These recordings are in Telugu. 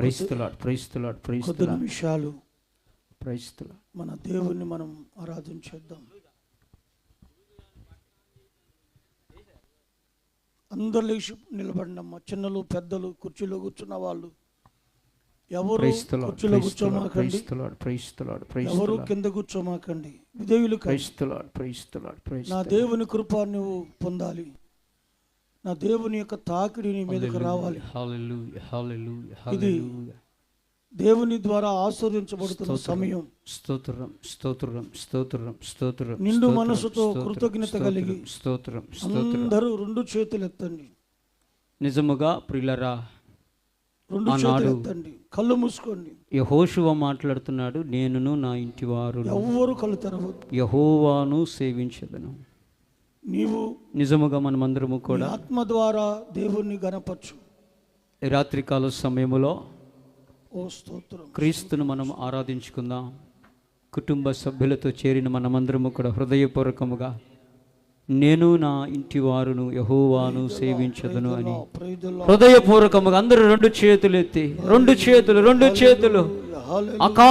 ప్రైస్తులాడ్ ప్రైస్తులాడ్ నిమిషాలు మన దేవుణ్ణి మనం ఆరాధించేద్దాం అందరు లేచి నిలబడినమ్మ. చిన్నలు పెద్దలు కుర్చీలో కూర్చున్న వాళ్ళు. ఎవరు కుర్చీలో కూర్చోమాకండి? కింద కూర్చోమాకండి? విధేయులు నా దేవుని కృప నువ్వు పొందాలి. నా దేవుని యొక్క తాకిడి నీ మీదకు రావాలి. హల్లెలూయా హల్లెలూయా ఇది హల్లెలూయా దేవుని ద్వారా ఆస్వాదించబడుతున్న. సమయం. స్తోత్రం స్తోత్రం స్తోత్రం స్తోత్రం నిండు మనసుతో కృతజ్ఞత కలిగి స్తోత్రం స్తోత్రం. అందరూ రెండు చేతులు ఎత్తండి. నిజముగా ప్రియులరా రెండు చేతులు ఎత్తండి. కళ్ళు మూసుకోండి. యహోషువ మాట్లాడుతున్నాడు నేనును నా ఇంటి వారు ఎవ్వరు కళ్ళు తెరవద్దు. యహోవాను సేవించదను. నీవు నిజముగా మనమందరము కూడా ఆత్మ ద్వారా దేవుణ్ణి గనపరచు ఈ రాత్రికాల సమయములో ఓ స్తోత్రం. క్రీస్తును మనం ఆరాధించుకుందాం. కుటుంబ సభ్యులతో చేరిన మనమందరము కూడా హృదయపూర్వకముగా నేను నా ఇంటి వారును యహోవాను సేవించదను అని హృదయపూర్వకముగా అందరూ రెండు చేతులు ఎత్తి రెండు చేతులు రెండు చేతులు. అకా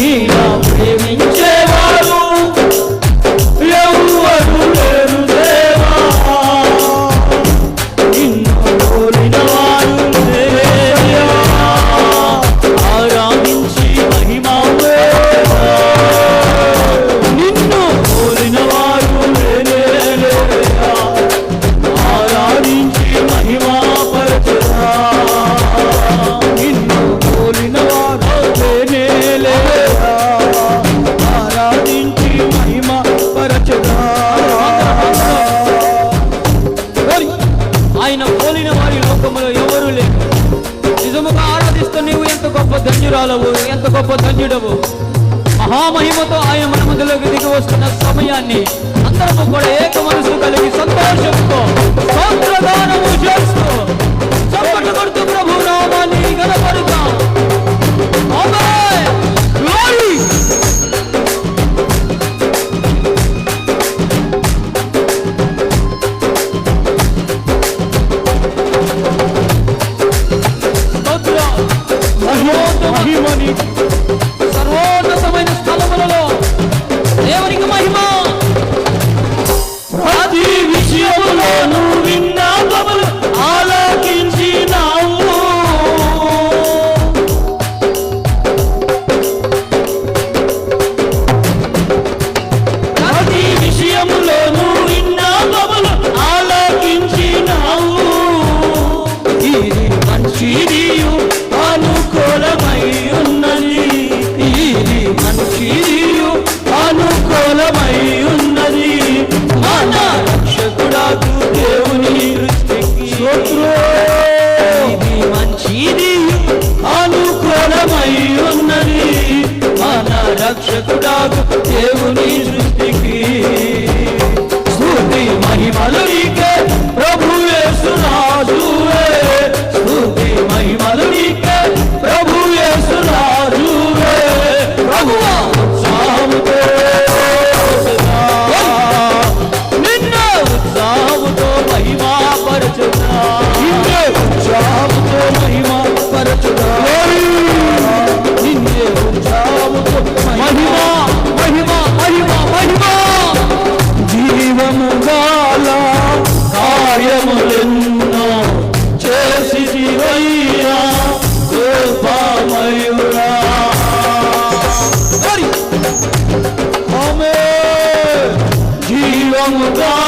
नीला प्रेमी ధన్యురాలవు ఎంత గొప్ప ధన్యుడవు. మహామహిమతో ఆయన మన మధ్యలోకి దిగి వస్తున్న సమయాన్ని అందరము కూడా ఏక మనసు కలిగి సంతోషంతో స్తోత్రగానము చేస్తూ చప్పట్లు I'm a Ramadan.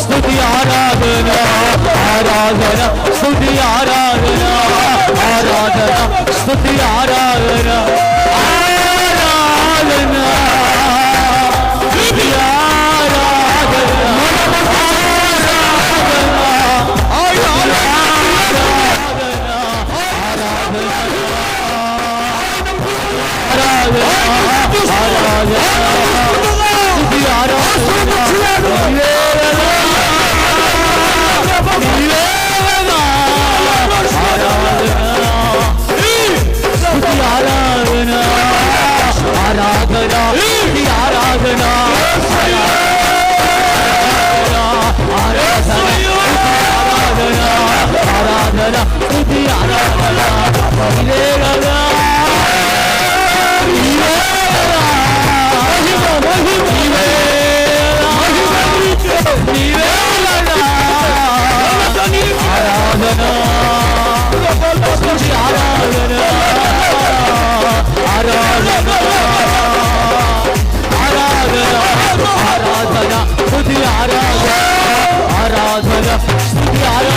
ಸ್ತುತಿಯ ஆறு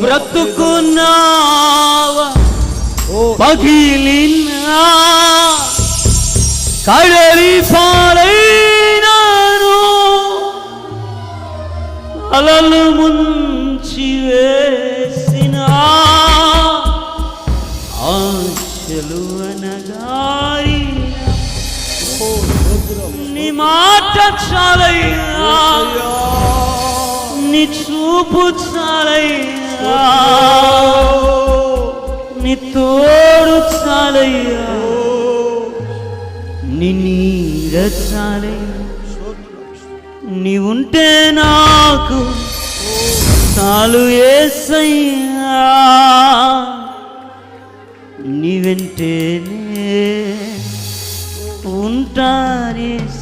బ్రతుకున్నావా? పగిలినా కడలి పాలైనాను. అలలు ముంచి వేసిన ఆశలు స్తోత్రం. నీ మాట చాలయ్యా. నీ చూపు చాలయ్యా. నీ తోడు చాలయ్యా. నీ నీడ చాలయ్యా. నీ ఉంటే నాకు చాలు ఏసయ్యా. నీ వెంటేనే ఉంటానేసయ్యా.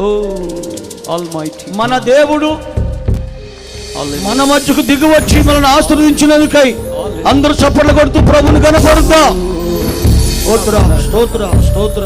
ఓ మన దేవుడు మన మధ్యకు దిగి వచ్చి మనల్ని ఆశీర్వదించినందుకై అందరూ చప్పట్లు కొడుతూ ప్రభుని కనపడుతా స్తోత్ర స్తోత్ర స్తోత్ర.